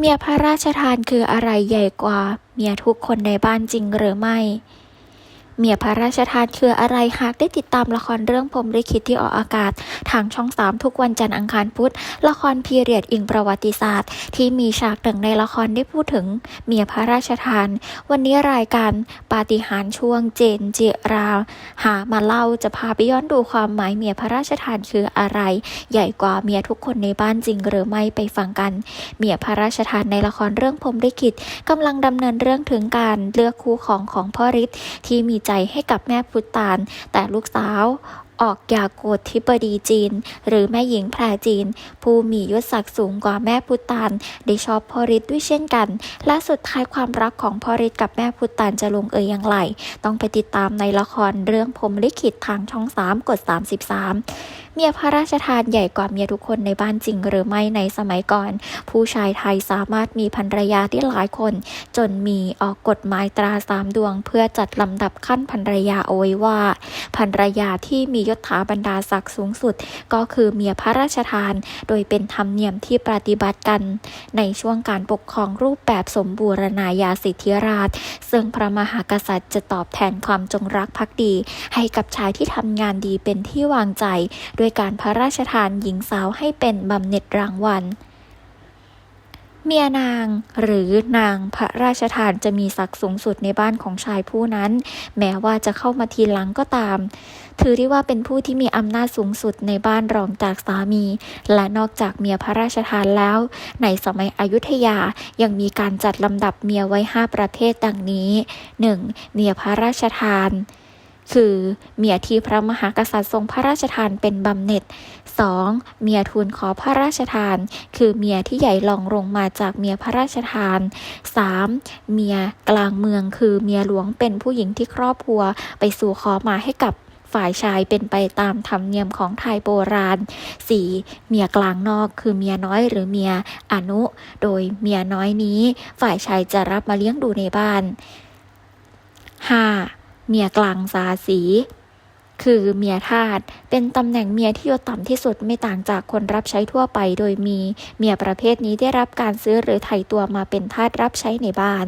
เมียพระราชทานคืออะไรใหญ่กว่า เมียทุกคนในบ้านจริงหรือไม่ เมียพระราชทานคืออะไรหากได้ติดตามละครเรื่องพรมลิขิตที่ออกอากาศ ทางช่องสามทุกวันจันทร์อังคารพุธ ละครพีเรียดอิงประวัติศาสตร์ ที่มีฉากหนึ่งในละครได้พูดถึง เมียพระราชทาน วันนี้รายการปาฏิหาริย์ช่วงเจนเจรา หามาเล่าจะพาไปย้อนดูความหมายเมียพระราชทานคืออะไร ใหญ่กว่าเมียทุกคนในบ้านจริงหรือไม่ไปฟังกัน เมียพระราชทานในละครเรื่องพรมลิขิตกำลังดำเนินเรื่องถึงการเลือกคู่ของของพ่อฤทธิ์ที่มีใจให้กับแม่พุตาน แต่ลูกสาว ออกยาโกฏธิบดีจีน หรือแม่หญิงแพรจีน ผู้มียศศักดิ์สูงกว่าแม่พุตาน ได้ชอบพ่อฤทธิ์ด้วยเช่นกัน และสุดท้ายความรักของพ่อฤทธิ์กับแม่พุตานจะลงเอยอย่างไร ต้องไปติดตามในละครเรื่องพรมลิขิตทางช่อง 3 กด 33 เมียพระราชทานใหญ่กว่าเมียทุกคนในบ้านจริงหรือไม่ในสมัยก่อน ผู้ชายไทยสามารถมีภรรยาที่หลายคน จนมีออกกฎหมายตราสามดวง เพื่อจัดลำดับขั้นภรรยาเอาไว้ว่าภรรยาที่มียศถาบรรดาศักดิ์สูงสุด ก็คือเมียพระราชทาน โดยเป็นธรรมเนียมที่ปฏิบัติกัน ในช่วงการปกครองรูปแบบสมบูรณาญาสิทธิราช ซึ่งพระมหากษัตริย์จะตอบแทนความจงรักภักดี ให้กับชายที่ทำงานดีเป็นที่วางใจ ด้วยการพระราชทานหญิงสาวให้เป็นบำเหน็จรางวัล เมียนางหรือนางพระราชทานจะมีศักดิ์สูงสุดในบ้านของชายผู้นั้น แม้ว่าจะเข้ามาทีหลังก็ตาม ถือได้ว่าเป็นผู้ที่มีอำนาจสูงสุดในบ้านรองจากสามี และนอกจากเมียพระราชทานแล้ว ในสมัยอยุธยายังมีการจัดลำดับเมียไว้ 5 ประเภทดังนี้ 1. เมียพระราชทาน คือเมียที่พระมหากษัตริย์ทรงพระราชทานเป็นบำเหน็จ 2. เมียทูลขอพระราชทาน คือเมียที่ใหญ่รองลงมาจากเมียพระราชทาน 3. เมียกลางเมืองคือเมียหลวงเป็นผู้หญิงที่ครอบครัว ไปสู่ขอมาให้กับฝ่ายชายเป็นไปตามธรรมเนียมของไทยโบราณ 4. เมียกลางนอกคือเมียน้อยหรือเมียอนุ โดยเมียน้อยนี้ ฝ่ายชายจะรับมาเลี้ยงดูในบ้าน 5. เมียกลางสาสี คือเมียทาสเป็นตำแหน่งเมียที่ยศต่ำที่สุดไม่ต่างจากคนรับใช้ทั่วไป โดยมีเมียประเภทนี้ได้รับการซื้อหรือไถ่ตัวมาเป็นทาสรับใช้ในบ้าน